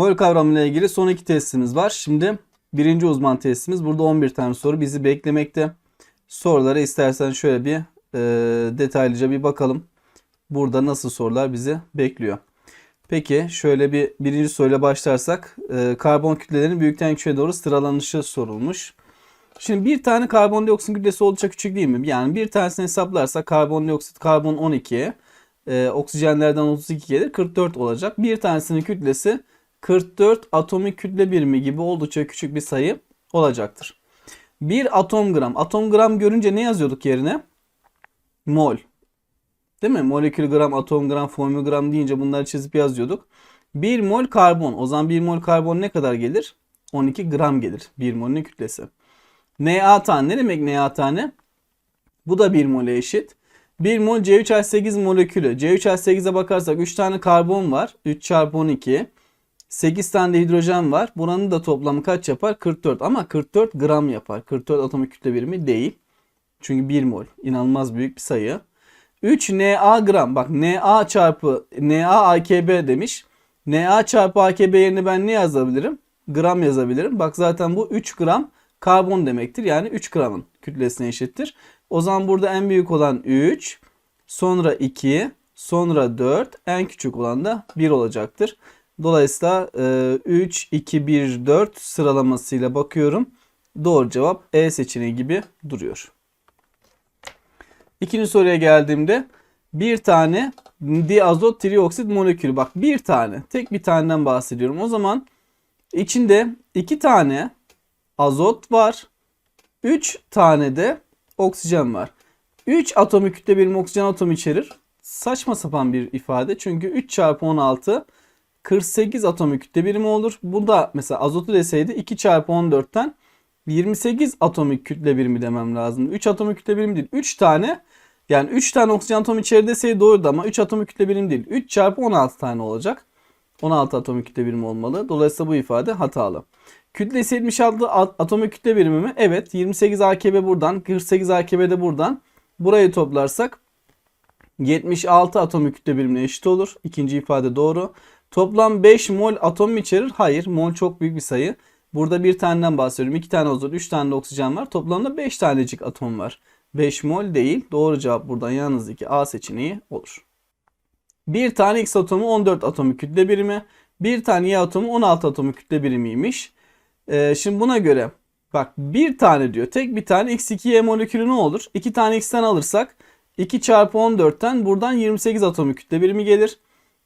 Mol kavramıyla ilgili son iki testimiz var. Şimdi birinci uzman testimiz. Burada 11 tane soru bizi beklemekte. Sorulara istersen şöyle bir e, detaylıca bir bakalım. Burada nasıl sorular bizi bekliyor. Peki şöyle bir birinci soruyla başlarsak e, karbon kütlelerinin büyükten küçüğe doğru sıralanışı sorulmuş. Şimdi bir tane karbondioksit kütlesi oldukça küçük değil mi? Yani bir tanesini hesaplarsak karbondioksit karbon 12, e, oksijenlerden 32 gelir 44 olacak. Bir tanesinin kütlesi 44 atomik kütle birimi gibi oldukça küçük bir sayı olacaktır. Bir atom gram. Atom gram görünce ne yazıyorduk yerine? Mol. Değil mi? Molekül gram, atom gram, formül gram deyince bunları çizip yazıyorduk. 1 mol karbon. O zaman 1 mol karbon ne kadar gelir? 12 gram gelir. 1 molün kütlesi. Na tane. Ne demek Na tane? Bu da 1 mole eşit. 1 mol C3H8 molekülü. C3H8'e bakarsak 3 tane karbon var. 3 çarpı 12. 8 tane de hidrojen var. Buranın da toplamı kaç yapar? 44 ama 44 gram yapar. 44 atomik kütle birimi değil. Çünkü 1 mol. İnanılmaz büyük bir sayı. 3 Na gram. Bak Na çarpı Na AKB demiş. Na çarpı AKB yerine ben ne yazabilirim? Gram yazabilirim. Bak zaten bu 3 gram karbon demektir. Yani 3 gramın kütlesine eşittir. O zaman burada en büyük olan 3, sonra 2, sonra 4, en küçük olan da 1 olacaktır. Dolayısıyla 3, 2, 1, 4 sıralamasıyla bakıyorum. Doğru cevap E seçeneği gibi duruyor. İkinci soruya geldiğimde bir tane diazot trioksit molekülü. Bak bir tane. Tek bir taneden bahsediyorum. O zaman içinde iki tane azot var. Üç tane de oksijen var. 3 atomik kütle birimi oksijen atomu içerir. Saçma sapan bir ifade. Çünkü 3 çarpı 16 48 atomik kütle birimi olur. Bu da mesela azotu deseydi 2 çarpı 14'ten 28 atomik kütle birimi demem lazım. 3 atomik kütle birimi değil. 3 tane yani 3 tane oksijen atomu içeri deseydi doğrudu ama 3 atomik kütle birimi değil. 3 çarpı 16 tane olacak. 16 atomik kütle birimi olmalı. Dolayısıyla bu ifade hatalı. Kütlesi 76 atomik kütle birimi mi? Evet. 28 AKB buradan. 48 AKB de buradan. Burayı toplarsak 76 atomik kütle birimine eşit olur. İkinci ifade doğru. Toplam 5 mol atom içerir? Hayır. Mol çok büyük bir sayı. Burada bir taneden bahsediyorum. 2 tane azot, 3 tane oksijen var. Toplamda 5 tanecik atom var. 5 mol değil. Doğru cevap buradan yalnız A seçeneği olur. Bir tane X atomu 14 atomik kütle birimi. Bir tane Y atomu 16 atomik kütle birimiymiş. Ee, şimdi buna göre bak bir tane diyor. Tek bir tane X2Y molekülü ne olur? 2 tane X'ten alırsak 2 çarpı 14'ten buradan 28 atomik kütle birimi gelir.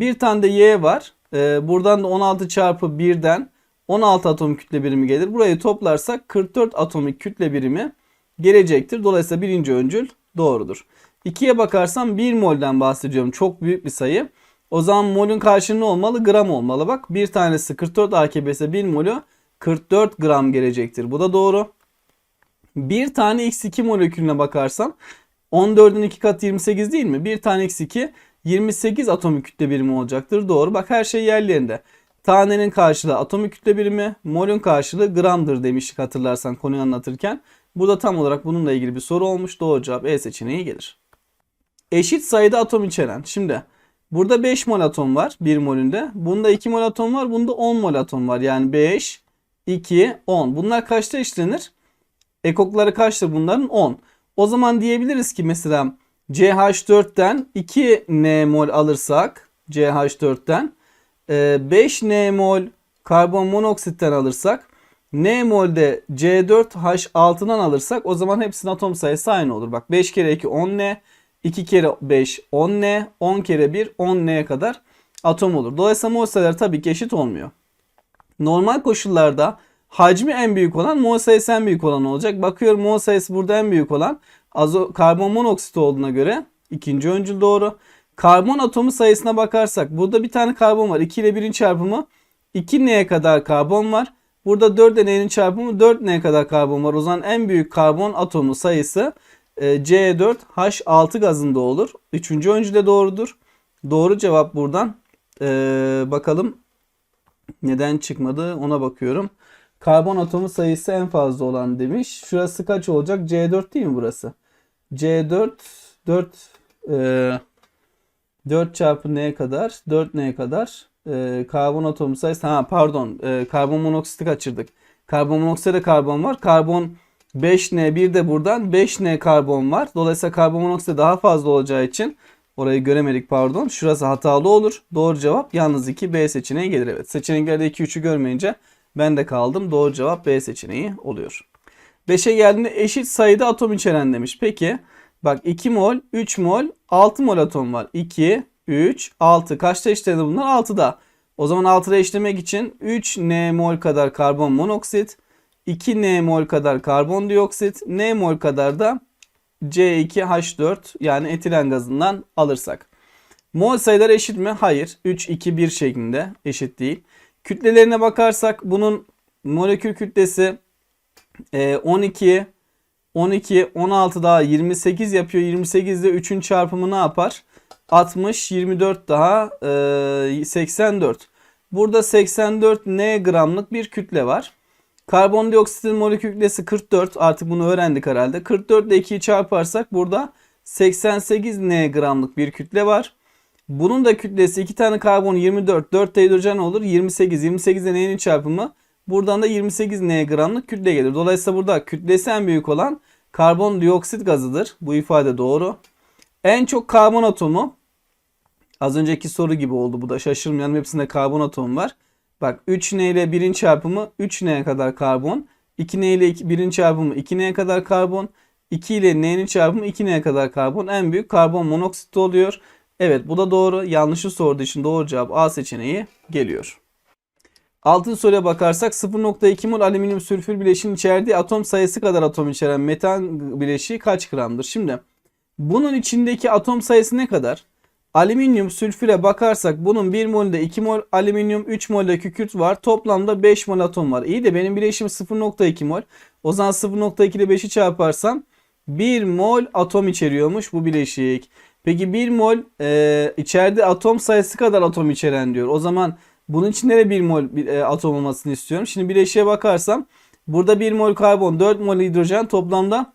Bir tane de Y var. Ee, buradan da 16 çarpı 1'den 16 atomik kütle birimi gelir. Burayı toplarsak 44 atomik kütle birimi gelecektir. Dolayısıyla birinci öncül doğrudur. 2'ye bakarsam 1 molden bahsediyorum. Çok büyük bir sayı. O zaman molün karşılığı olmalı? Gram olmalı. Bak bir tanesi 44 AKB ise 1 molü 44 gram gelecektir. Bu da doğru. Bir tane X2 molekülüne bakarsam 14'ün 2 katı 28 değil mi? Bir tane X2 28 atomik kütle birimi olacaktır. Doğru. Bak her şey yerlerinde. Tanenin karşılığı atomik kütle birimi, molün karşılığı gramdır demiştik hatırlarsan konuyu anlatırken. Bu da tam olarak bununla ilgili bir soru olmuş. Doğru cevap E seçeneği gelir. Eşit sayıda atom içeren. Şimdi burada 5 mol atom var 1 molünde. Bunda 2 mol atom var. Bunda 10 mol atom var. Yani 5, 2, 10. Bunlar kaçta eşlenir? Ekokları kaçtır bunların? 10. O zaman diyebiliriz ki mesela CH4'ten 2 N mol alırsak CH4'ten 5 N mol karbon monoksitten alırsak N molde C4H6'dan alırsak o zaman hepsinin atom sayısı aynı olur. Bak 5 kere 2 10N, 2 kere 5 10N, 10 kere 1 10N'ye kadar atom olur. Dolayısıyla mol sayıları tabii ki eşit olmuyor. Normal koşullarda hacmi en büyük olan mol sayısı en büyük olan olacak. Bakıyorum mol sayısı burada en büyük olan azo karbon monoksit olduğuna göre ikinci öncül doğru. Karbon atomu sayısına bakarsak burada bir tane karbon var. 2 ile 1'in çarpımı 2N'ye kadar karbon var. Burada 4 N'nin çarpımı 4 N kadar karbon var. O zaman en büyük karbon atomu sayısı C4H6 gazında olur. Üçüncü öncü de doğrudur. Doğru cevap buradan. Ee, bakalım neden çıkmadı ona bakıyorum. Karbon atomu sayısı en fazla olan demiş. Şurası kaç olacak? C4 değil mi burası? C4 4 e, 4 çarpı N kadar 4 N kadar e, karbon atomu sayısı ha pardon e, karbon monoksiti kaçırdık. Karbon monoksitte karbon var. Karbon 5N bir de buradan 5N karbon var. Dolayısıyla karbon monoksit daha fazla olacağı için orayı göremedik pardon. Şurası hatalı olur. Doğru cevap yalnız 2 B seçeneği gelir. Evet seçeneklerde 2 3'ü görmeyince ben de kaldım. Doğru cevap B seçeneği oluyor. 5'e geldiğinde eşit sayıda atom içeren demiş. Peki bak 2 mol, 3 mol, 6 mol atom var. 2, 3, 6. Kaçta eşitledi bunlar? 6'da. O zaman 6'da eşlemek için 3 N mol kadar karbon monoksit, 2 N mol kadar karbondioksit, N mol kadar da C2H4 yani etilen gazından alırsak. Mol sayıları eşit mi? Hayır. 3, 2, 1 şeklinde eşit değil. Kütlelerine bakarsak bunun molekül kütlesi 12, 12, 16 daha 28 yapıyor. 28 ile 3'ün çarpımı ne yapar? 60, 24 daha e, 84. Burada 84 N gramlık bir kütle var. Karbondioksitin molekül kütlesi 44. Artık bunu öğrendik herhalde. 44 ile 2'yi çarparsak burada 88 N gramlık bir kütle var. Bunun da kütlesi 2 tane karbon 24, 4 de hidrojen olur. 28, 28 ile N'nin çarpımı. Buradan da 28 N gramlık kütle gelir. Dolayısıyla burada kütlesi en büyük olan karbondioksit gazıdır. Bu ifade doğru. En çok karbon atomu az önceki soru gibi oldu. Bu da şaşırmayalım. Hepsinde karbon atomu var. Bak 3N ile 1'in çarpımı 3N'ye kadar karbon. 2N ile 1'in çarpımı 2N'ye kadar karbon. 2 ile N'nin çarpımı 2N'ye kadar karbon. En büyük karbon monoksit oluyor. Evet bu da doğru. Yanlışı sorduğu için doğru cevap A seçeneği geliyor. Altıncı soruya bakarsak 0.2 mol alüminyum sülfür bileşiğinin içerdiği atom sayısı kadar atom içeren metan bileşiği kaç gramdır? Şimdi bunun içindeki atom sayısı ne kadar? Alüminyum sülfüre bakarsak bunun 1 molde 2 mol alüminyum 3 molde kükürt var. Toplamda 5 mol atom var. İyi de benim bileşim 0.2 mol. O zaman 0.2 ile 5'i çarparsam 1 mol atom içeriyormuş bu bileşik. Peki 1 mol e, içeride atom sayısı kadar atom içeren diyor. O zaman bunun için nereye 1 mol bir, e, atom olmasını istiyorum. Şimdi bileşiğe bakarsam burada 1 mol karbon 4 mol hidrojen toplamda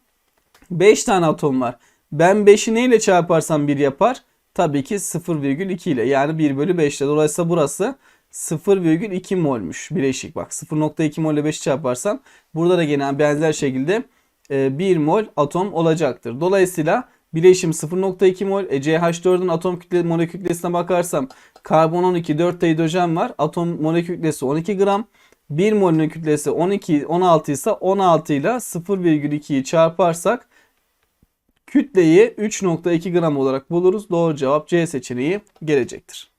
5 tane atom var. Ben 5'i neyle çarparsam 1 yapar? Tabii ki 0,2 ile yani 1 bölü 5 ile. Dolayısıyla burası 0,2 molmuş bileşik. Bak 0,2 mol ile 5 çarparsam burada da gene benzer şekilde 1 mol atom olacaktır. Dolayısıyla bileşim 0,2 mol. E, CH4'ün atom kütle molekül kütlesine bakarsam karbon 12 4 hidrojen var. Atom molekül kütlesi 12 gram. 1 molün kütlesi 12 16 ise 16 ile 0,2'yi çarparsak kütleyi 3.2 gram olarak buluruz. Doğru cevap C seçeneği gelecektir.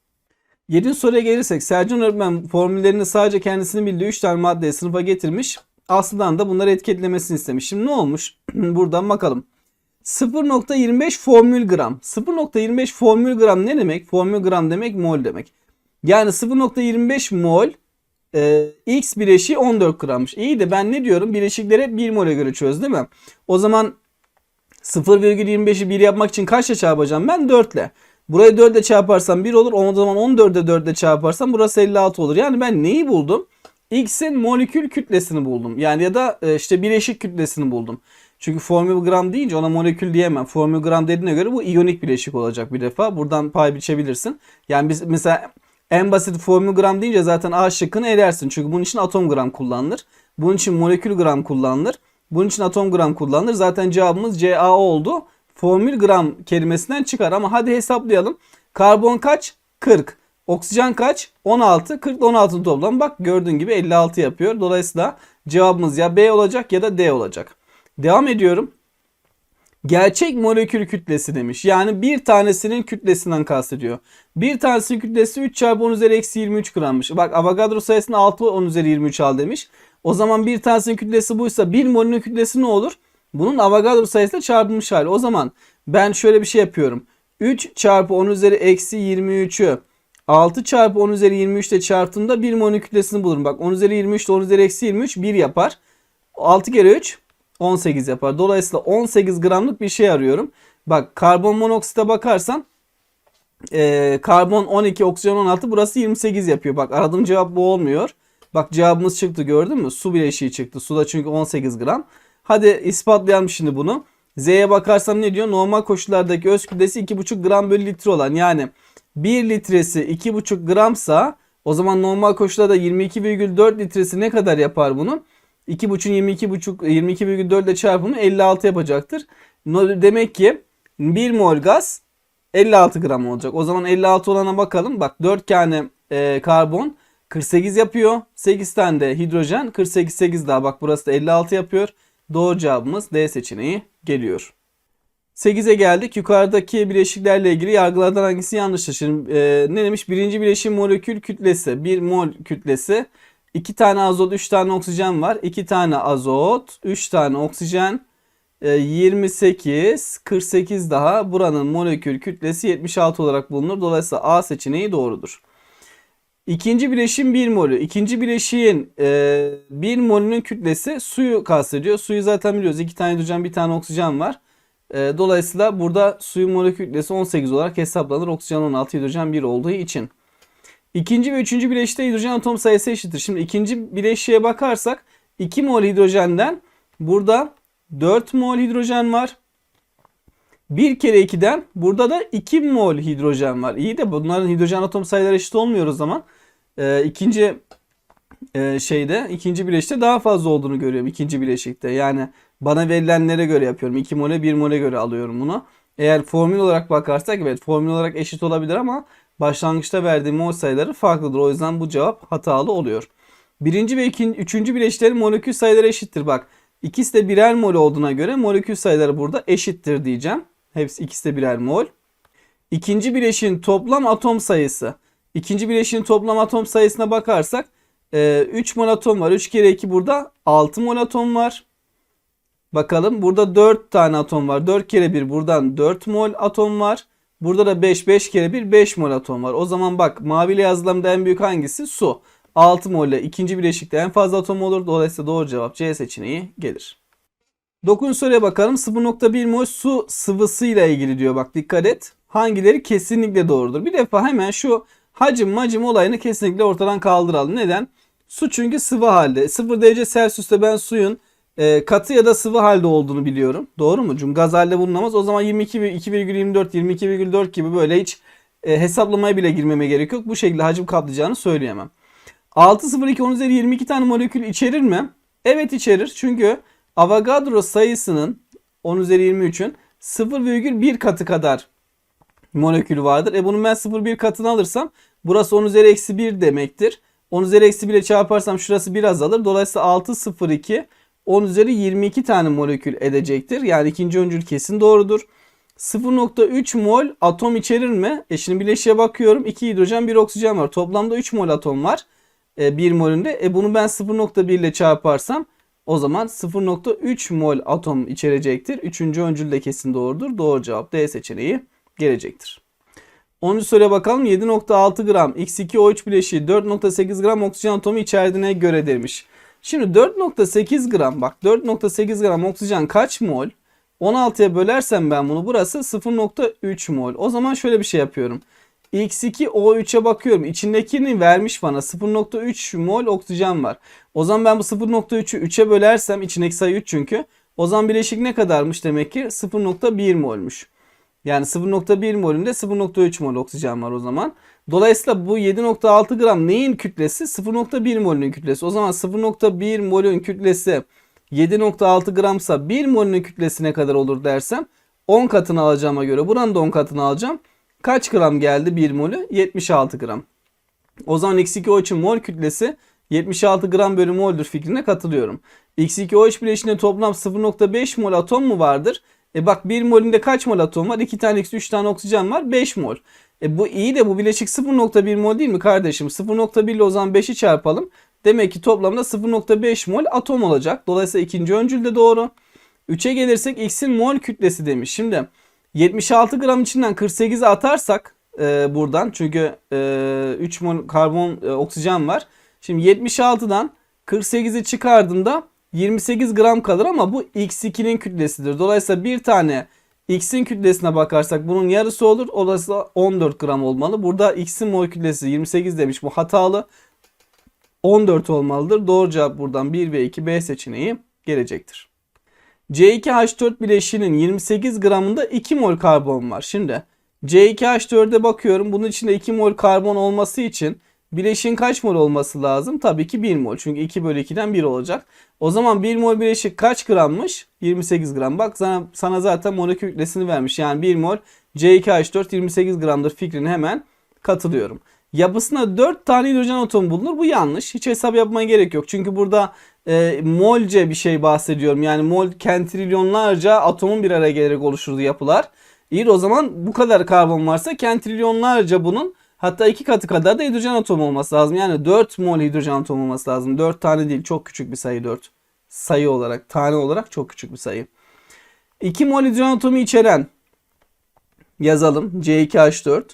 7. soruya gelirsek Selcan öğretmen formüllerini sadece kendisinin bildiği 3 tane maddeye sınıfa getirmiş. Aslı'dan da bunları etiketlemesini istemiş. Şimdi ne olmuş? Buradan bakalım. 0.25 formül gram. 0.25 formül gram ne demek? Formül gram demek mol demek. Yani 0.25 mol e, X bileşiği 14 grammış. İyi de ben ne diyorum? Bileşikleri 1 mole göre çöz değil mi? O zaman 0,25'i 1 yapmak için kaçla çarpacağım? Ben 4 ile. Burayı 4 ile çarparsam 1 olur. O zaman 14'e 4 ile çarparsam burası 56 olur. Yani ben neyi buldum? X'in molekül kütlesini buldum. Yani ya da e, işte bileşik kütlesini buldum. Çünkü formül gram deyince ona molekül diyemem. Formül gram dediğine göre bu iyonik bileşik olacak bir defa. Buradan pay biçebilirsin. Yani biz mesela en basit formül gram deyince zaten A şıkkını edersin. Çünkü bunun için atom gram kullanılır. Bunun için molekül gram kullanılır. Bunun için atom gram kullanılır. Zaten cevabımız CA oldu. Formül gram kelimesinden çıkar ama hadi hesaplayalım. Karbon kaç? 40. Oksijen kaç? 16. 40 ile 16'ın toplamı bak gördüğün gibi 56 yapıyor. Dolayısıyla cevabımız ya B olacak ya da D olacak. Devam ediyorum. Gerçek molekül kütlesi demiş. Yani bir tanesinin kütlesinden kastediyor. Bir tanesinin kütlesi 3 çarpı 10 üzeri eksi 23 grammış. Bak Avogadro sayısını 6 10 üzeri 23 al demiş. O zaman bir tanesinin kütlesi buysa bir molünün kütlesi ne olur? Bunun Avogadro sayısıyla çarpılmış hali. O zaman ben şöyle bir şey yapıyorum. 3 çarpı 10 üzeri eksi 23'ü 6 çarpı 10 üzeri 23 ile çarptığımda bir molün kütlesini bulurum. Bak 10 üzeri 23 ile 10 üzeri eksi 23 1 yapar. 6 kere 3 18 yapar. Dolayısıyla 18 gramlık bir şey arıyorum. Bak karbon monoksite bakarsan e, karbon 12, oksijen 16 burası 28 yapıyor. Bak aradığım cevap bu olmuyor. Bak cevabımız çıktı gördün mü? Su bileşiği çıktı. Suda çünkü 18 gram. Hadi ispatlayalım şimdi bunu. Z'ye bakarsam ne diyor? Normal koşullardaki öz kütlesi 2,5 gram bölü litre olan yani 1 litresi 2,5 gramsa O zaman normal koşullarda 22,4 litresi ne kadar yapar bunun? 2,5'ün 22,5 22,4 ile çarpımı 56 yapacaktır. Demek ki 1 mol gaz 56 gram olacak. O zaman 56 olana bakalım. Bak 4 tane e, karbon 48 yapıyor. 8 tane de hidrojen 48 8 daha. Bak burası da 56 yapıyor. Doğru cevabımız D seçeneği geliyor. 8'e geldik. Yukarıdaki bileşiklerle ilgili yargılardan hangisi yanlıştır? Şimdi e, ne demiş? Birinci bileşim molekül kütlesi. 1 mol kütlesi. 2 tane azot, 3 tane oksijen var. 2 tane azot, 3 tane oksijen. e, 28, 48 daha. Buranın molekül kütlesi 76 olarak bulunur. Dolayısıyla A seçeneği doğrudur. İkinci bileşim 1 molü. İkinci bileşiğin e, 1 molünün kütlesi suyu kastediyor. Suyu zaten biliyoruz. 2 tane hidrojen, 1 tane oksijen var. E, dolayısıyla burada suyun molekül kütlesi 18 olarak hesaplanır. Oksijen 16, hidrojen 1 olduğu için. İkinci ve üçüncü bileşikte hidrojen atom sayısı eşittir. Şimdi ikinci bileşiğe bakarsak 2 mol hidrojenden burada 4 mol hidrojen var. 1 kere 2'den burada da 2 mol hidrojen var. İyi de bunların hidrojen atom sayıları eşit olmuyor o zaman. Ee, ikinci e, şeyde, ikinci bileşikte daha fazla olduğunu görüyorum ikinci bileşikte. Yani bana verilenlere göre yapıyorum. 2 mole 1 mole göre alıyorum bunu. Eğer formül olarak bakarsak evet formül olarak eşit olabilir ama başlangıçta verdiğim mol sayıları farklıdır. O yüzden bu cevap hatalı oluyor. Birinci ve ikinci, üçüncü bileşiklerin molekül sayıları eşittir. Bak ikisi de birer mol olduğuna göre molekül sayıları burada eşittir diyeceğim. Hepsi ikisi de birer mol. İkinci bileşiğin toplam atom sayısı. İkinci bileşiğin toplam atom sayısına bakarsak e, 3 mol atom var. 3 kere 2 burada 6 mol atom var. Bakalım burada 4 tane atom var. 4 kere 1 buradan 4 mol atom var. Burada da 5 5 kere 1 5 mol atom var. O zaman bak maviyle yazılamda en büyük hangisi? Su. 6 mol ile ikinci bileşikte en fazla atom olur. Dolayısıyla doğru cevap C seçeneği gelir. 9. soruya bakalım. 0.1 mol su sıvısıyla ilgili diyor. Bak dikkat et. Hangileri kesinlikle doğrudur? Bir defa hemen şu hacim macim olayını kesinlikle ortadan kaldıralım. Neden? Su çünkü sıvı halde. 0 derece Celsius'ta ben suyun e, katı ya da sıvı halde olduğunu biliyorum. Doğru mu? Çünkü gaz halde bulunamaz. O zaman 22,24, 22,4 gibi böyle hiç e, hesaplamaya bile girmeme gerek yok. Bu şekilde hacim kaplayacağını söyleyemem. 602 10 üzeri 22 tane molekül içerir mi? Evet içerir. Çünkü Avogadro sayısının 10 üzeri 23'ün 0,1 katı kadar molekül vardır. E bunun ben 0,1 katını alırsam burası 10 üzeri eksi 1 demektir. 10 üzeri eksi 1 ile çarparsam şurası biraz alır. Dolayısıyla 602 10 üzeri 22 tane molekül edecektir. Yani ikinci öncül kesin doğrudur. 0.3 mol atom içerir mi? E şimdi bileşiğe bakıyorum. 2 hidrojen 1 oksijen var. Toplamda 3 mol atom var. E, 1 molünde. E bunu ben 0.1 ile çarparsam o zaman 0.3 mol atom içerecektir. Üçüncü öncül de kesin doğrudur. Doğru cevap D seçeneği gelecektir. 10. soruya bakalım. 7.6 gram X2O3 bileşiği 4.8 gram oksijen atomu içerdiğine göre demiş. Şimdi 4.8 gram bak 4.8 gram oksijen kaç mol? 16'ya bölersem ben bunu burası 0.3 mol. O zaman şöyle bir şey yapıyorum. X2O3'e bakıyorum. İçindekini vermiş bana. 0.3 mol oksijen var. O zaman ben bu 0.3'ü 3'e bölersem içindeki sayı 3 çünkü. O zaman bileşik ne kadarmış demek ki? 0.1 molmuş. Yani 0.1 molünde 0.3 mol oksijen var o zaman. Dolayısıyla bu 7.6 gram neyin kütlesi? 0.1 molünün kütlesi. O zaman 0.1 molün kütlesi 7.6 gramsa 1 molünün kütlesi ne kadar olur dersem 10 katını alacağıma göre buranın da 10 katını alacağım. Kaç gram geldi 1 molü? 76 gram. O zaman X2O3'ün mol kütlesi 76 gram bölü moldür fikrine katılıyorum. X2O3 bileşiğinde toplam 0.5 mol atom mu vardır? E bak 1 molünde kaç mol atom var? 2 tane X 3 tane oksijen var. 5 mol. E bu iyi de bu bileşik 0.1 mol değil mi kardeşim? 0.1 ile o zaman 5'i çarpalım. Demek ki toplamda 0.5 mol atom olacak. Dolayısıyla ikinci öncül de doğru. 3'e gelirsek X'in mol kütlesi demiş. Şimdi 76 gram içinden 48'i atarsak e, buradan çünkü e, 3 mol karbon e, oksijen var. Şimdi 76'dan 48'i çıkardığımda 28 gram kalır ama bu X2'nin kütlesidir. Dolayısıyla bir tane X'in kütlesine bakarsak bunun yarısı olur. Dolayısıyla 14 gram olmalı. Burada X'in mol kütlesi 28 demiş. Bu hatalı. 14 olmalıdır. Doğru cevap buradan 1 ve 2 B seçeneği gelecektir. C2H4 bileşiğinin 28 gramında 2 mol karbon var. Şimdi C2H4'e bakıyorum. Bunun içinde 2 mol karbon olması için Bileşiğin kaç mol olması lazım? Tabii ki 1 mol. Çünkü 2 bölü 2'den 1 olacak. O zaman 1 mol bileşik kaç grammış? 28 gram. Bak sana, sana zaten molekül kütlesini vermiş. Yani 1 mol C2H4 28 gramdır fikrine hemen katılıyorum. Yapısında 4 tane hidrojen atomu bulunur. Bu yanlış. Hiç hesap yapmaya gerek yok. Çünkü burada e, molce bir şey bahsediyorum. Yani mol kentrilyonlarca atomun bir araya gelerek oluşturduğu yapılar. İyi o zaman bu kadar karbon varsa kentrilyonlarca bunun hatta iki katı kadar da hidrojen atomu olması lazım. Yani 4 mol hidrojen atomu olması lazım. 4 tane değil çok küçük bir sayı 4. Sayı olarak tane olarak çok küçük bir sayı. 2 mol hidrojen atomu içeren yazalım C2H4.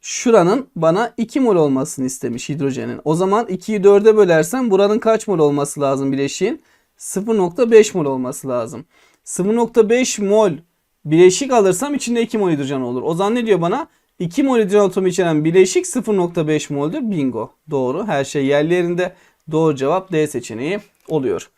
Şuranın bana 2 mol olmasını istemiş hidrojenin. O zaman 2'yi 4'e bölersem buranın kaç mol olması lazım bileşiğin? 0.5 mol olması lazım. 0.5 mol bileşik alırsam içinde 2 mol hidrojen olur. O zaman ne diyor bana? 2 mol hidrojen atomu içeren bileşik 0.5 mol'dür. Bingo. Doğru. Her şey yerli yerinde. Doğru cevap D seçeneği oluyor.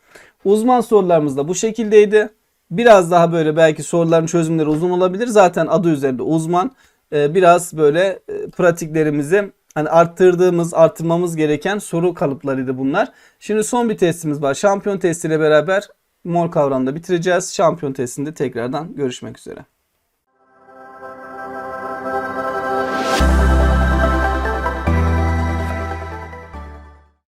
Uzman sorularımız da bu şekildeydi. Biraz daha böyle belki soruların çözümleri uzun olabilir. Zaten adı üzerinde uzman. Ee, biraz böyle e, pratiklerimizi hani arttırdığımız, arttırmamız gereken soru kalıplarıydı bunlar. Şimdi son bir testimiz var. Şampiyon testiyle beraber mol kavramda bitireceğiz. Şampiyon testinde tekrardan görüşmek üzere.